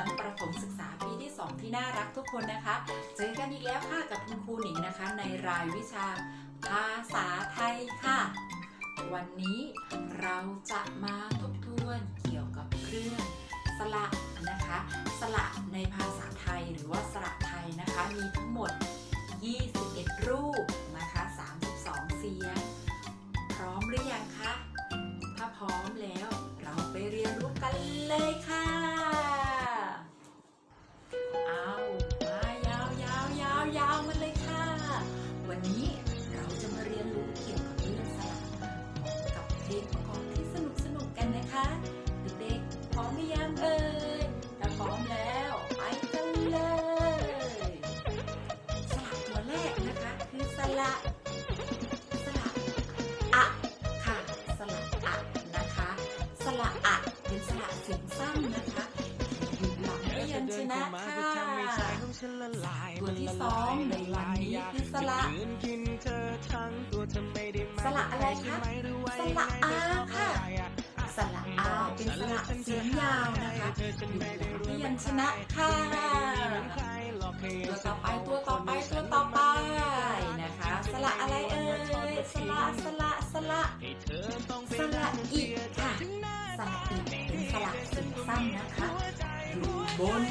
ชั้นประถมศึกษาปีที่ 2 ที่น่ารักทุกคนนะคะ เจอกันอีกแล้วค่ะกับคุณครูหนิงนะคะ ในรายวิชาภาษาไทยค่ะ วันนี้เราจะมาทบทวนเกี่ยวกับเรื่องสระนะคะ สระในภาษาไทยหรือว่าสระไทยนะคะมีทั้งหมด นะค่ะตัวที่สองในวันนี้คือสระสระอะไรคะสระอาค่ะสระอาเป็นสระเสียงยาวนะคะอยู่หลังพยัญชนะค่ะตัวต่อไปตัวต่อไปตัวต่อไปนะคะสระอะไรเอ่ยสระสละสละสระอีกค่ะสระอีกเป็นสระเสียงสั้นนะคะอยู่บน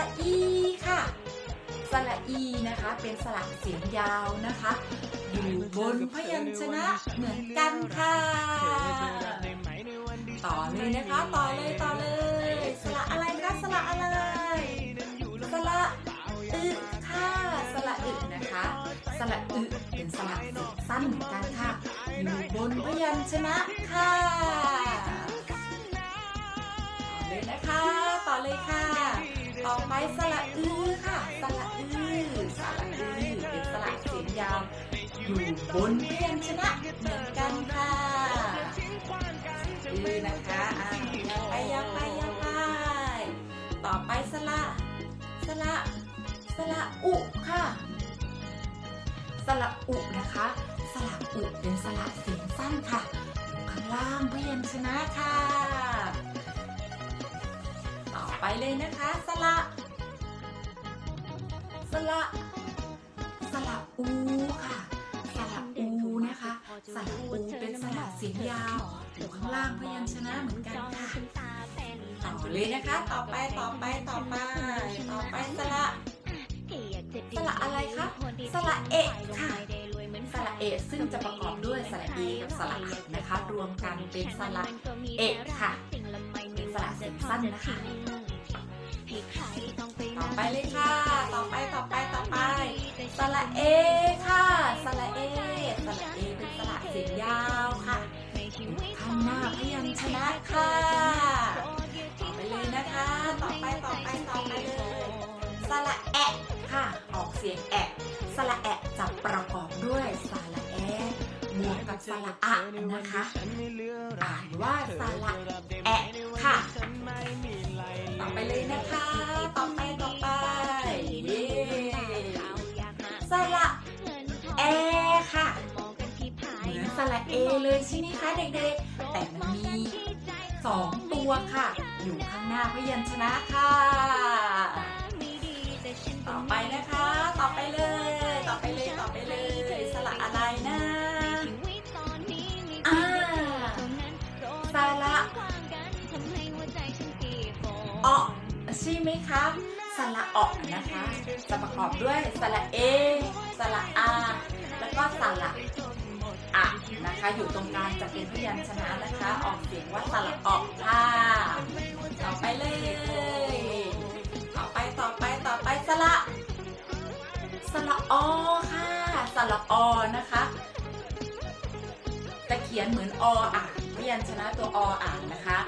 ระอีค่ะสระอีนะคะ เป็นสระเสียงยาวนะคะ อยู่บนพยัญชนะเหมือนกันค่ะ ต่อเลยนะคะ ต่อเลยต่อเลย สระอะไรคะสระอะไร สระอึค่ะสระอึนะคะ สระอึเป็นสระเสียงสั้นเหมือนกันค่ะ อยู่บนพยัญชนะค่ะ ต่อเลยนะคะต่อเลยค่ะ ต่อไปสระอือค่ะ สระอือสระอือเป็นสระเสียงยาว อยู่บนพยัญชนะเหมือนกันค่ะอือนะคะอะยาวไปยาวไปยาวไปต่อไปสระสระสระอุค่ะ สระอุนะคะ สระอุเป็นสระเสียงสั้นค่ะข้างล่างพยัญชนะค่ะ ต่อไปเลยนะคะ สระ สระสระอูค่ะสระอูนะคะสระอูเป็นสระเสียงยาวอยู่ข้างล่างพยัญชนะเหมือนกันค่ะต่อเลยนะคะ ต่อไปต่อไปต่อไปต่อไปสระสระอะไรคะสระเอกค่ะสระเอซึ่งจะประกอบด้วยสระเอกับสระอะนะคะ รวมกันเป็นสระเอกค่ะเป็นสระเสียงสั้นนะคะ ต่อไปเลยค่ะ ต่อไปต่อไปต่อไป สระเอค่ะ สระเอ สระเอเป็นสระเสียงยาวค่ะอยู่ข้างหน้าพยัญชนะค่ะ ต่อไปเลยนะคะ ต่อไปต่อไปต่อไปเลย สระแอะค่ะ ออกเสียงแอะสระแอะจะประกอบด้วยสระแอะบวกกับสระอะนะคะ อ่านว่าสระแอะค่ะ ต่อไปเลยนะคะ ต่อไป ระเอเลยใช่ไหมคะเด็กๆ แต่มันมีสองตัวค่ะ อยู่ข้างหน้าพยัญชนะค่ะ ต่อไปนะคะ ต่อไปเลย ต่อไปเลย ต่อไปเลย สระอะไรนะอ่าสระออกใช่ไหมคะสระออกนะคะ จะประกอบด้วยสระเอสระอา แล้วก็สระ อะนะคะ อยู่ตรงกลางจะเป็นพยัญชนะนะคะ ออกเสียงว่าสระออกค่ะต่อไปเลยต่อไปต่อไปต่อไปสระสระอค่ะสระอนะคะจะเขียนเหมือนออ่านพยัญชนะตัวออ่านนะคะ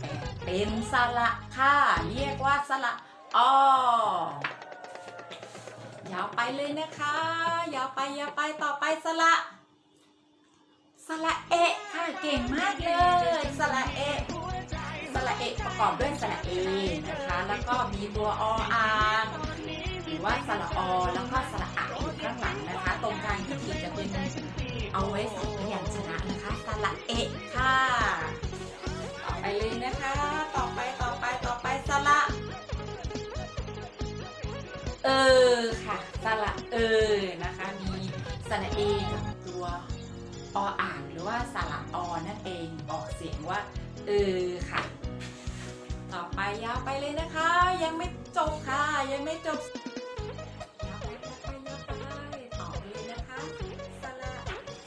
แต่เป็นสระค่ะเรียกว่าสระอยาวไปเลยนะคะ ยาวไปยาวไปต่อไปสระ สระเอะค่ะเก่งมากเลยสระเอะสระเอะประกอบด้วยสระเอนะคะ แล้วก็มีตัวออ่างรือว่าสระอแล้วก็สระอะอยู่ข้างหลังนะคะ ตรงกลางที่ขีดจะเป็นเอาไว้ใส่พยัญชนะนะคะสระเอะค่ะต่อไปเลยนะคะ ต่อไปต่อไปต่อไปสระเออค่ะสระเออนะคะมีสระเอกับ ออ่างหรือว่าสระอนั่นเองออกเสียงว่าเออค่ะ ต่อไปยาวไปเลยนะคะ ยังไม่จบค่ะยังไม่จบยาวไปยาวไปยาวไปต่อไปเลยนะคะสระ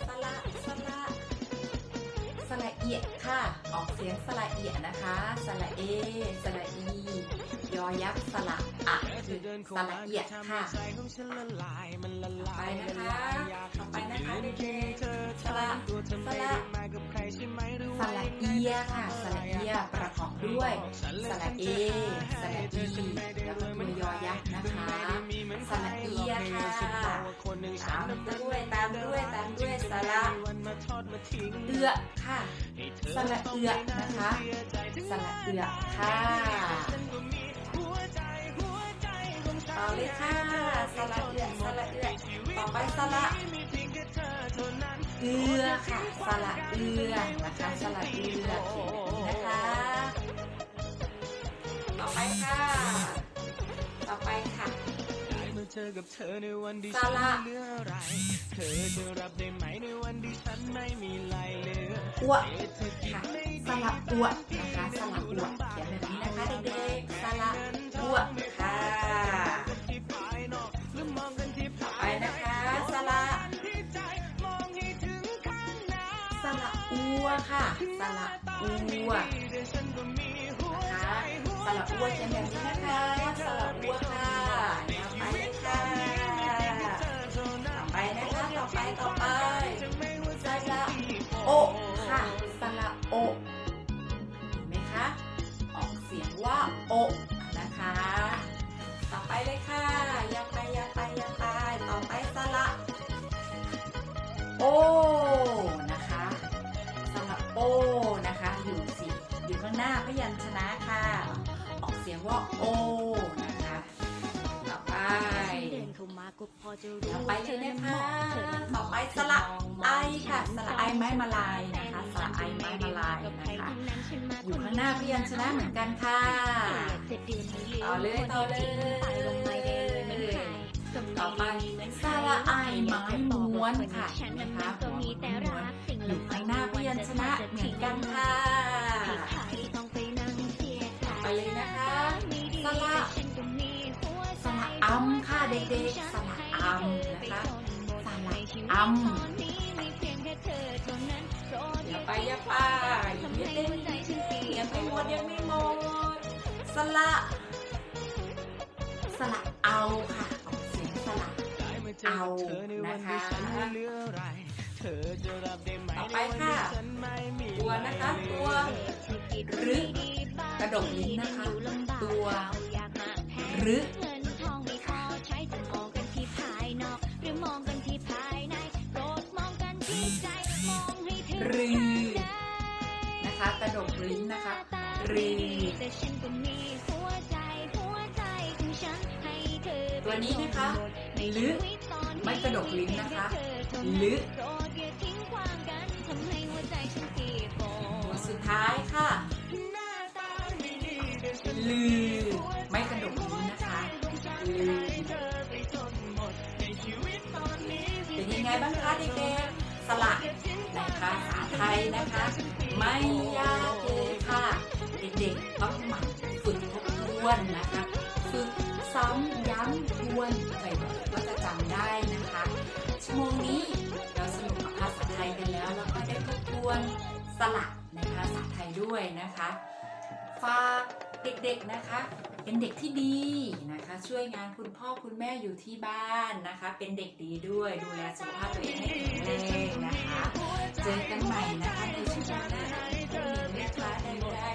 สระสระสระเอียดค่ะ ออกเสียงสระเอียดนะคะ สระเอ สระอี ยอยักษ์สระอะคือสระเอียดค่ะ ไปนะคะ ต่อไปนะคะเด็กๆสระ สระสระเอียค่ะสระเอียประกอบด้วยสระเอสระอีแล้วก็ตัวยอยักษ์นะคะสระเอียค่ะตามด้วยตามด้วยตามด้วยสระเอือค่ะสระเอือนะคะสระเอือค่ะต่อเลยค่ะสระเอือสระเอือต่อไปสระ เอือค่ะสระเอือนะคะสระเอือเขียนแบบนี้นะคะ ต่อไปค่ะ ต่อไปค่ะเธอกับเธอในวันที่ฉันเหลืออะไรเธอจะรับได้ไหมในวันที่ฉันไม่มีไรเหลืออ้วเอ๊ะเธอคิดค่ะไม่สระอ้วนะคะสระอ้วเขียนแบบนี้นะคะเด็กๆสระอ้ว ค่ะสระอัวนก็มีหัวนะคะสระอัวเขียนแบบนี้นะคะสระอัวค่ะต่อไปค่ะต่อไปนะคะต่อไปต่อไป ว่าโอนะคะ ต่อไปต่อไปเลยนะคะต่อไปสระไอค่ะ สระไอไม้มาลายนะคะ สระไอไม้มาลายนะคะ อยู่ข้างหน้าพยัญชนะเหมือนกันค่ะต่อเลยต่อเลยต่อไปสระไอไม้ม้วนค่ะนไหมคะม้วนอยู่ข้างหน้าพยัญชนะเหมือนกันค่ะ เด็กๆสระอัมนะคะสระอัมอย่าไปอย่าไปอย่าเล่นยังไม่หมดยังไม่หมดสระสระเอาค่ะออกเสียงสระเอานะคะต่อไปค่ะตัวนะคะตัวหรือกระดกลิ้นนะคะ ตัวหรือ รีแต่ฉันก็มีหัวใจหัวใจของฉันให้เธอตัวนี้นะคะหรือไม่กระดกลิ้นนะคะหรือโปรดอย่าทิ้งขวางกันทำให้หัวใจฉันเปียกฝตัวสุดท้ายค่ะลือไม่กระดกลิ้นนะคะลือเป็นยังไงบ้างคะเด็กๆสลักในภาษาไทยนะคะ ไม่ยากเลยค่ะ เด็กๆต้องหมั่นฝึกทบทวนนะคะ ฝึกซ้ำย้ำทวนบ่อยๆก็จะจำได้นะคะ ชั่วโมงนี้เราสนุกกับภาษาไทยกันแล้ว แล้วก็ได้ทบทวนสลักในภาษาไทยด้วยนะคะฝากเด็กๆนะคะ เป็นเด็กที่ดีนะคะ ช่วยงานคุณพ่อคุณแม่อยู่ที่บ้านนะคะ เป็นเด็กดีด้วยดูแลสุขภาพตัวเองให้แข็งแรงนะคะ เจอกันใหม่นะคะในช่วงหน้าคุณหญิงนะคะในรายวิชาภาษาไท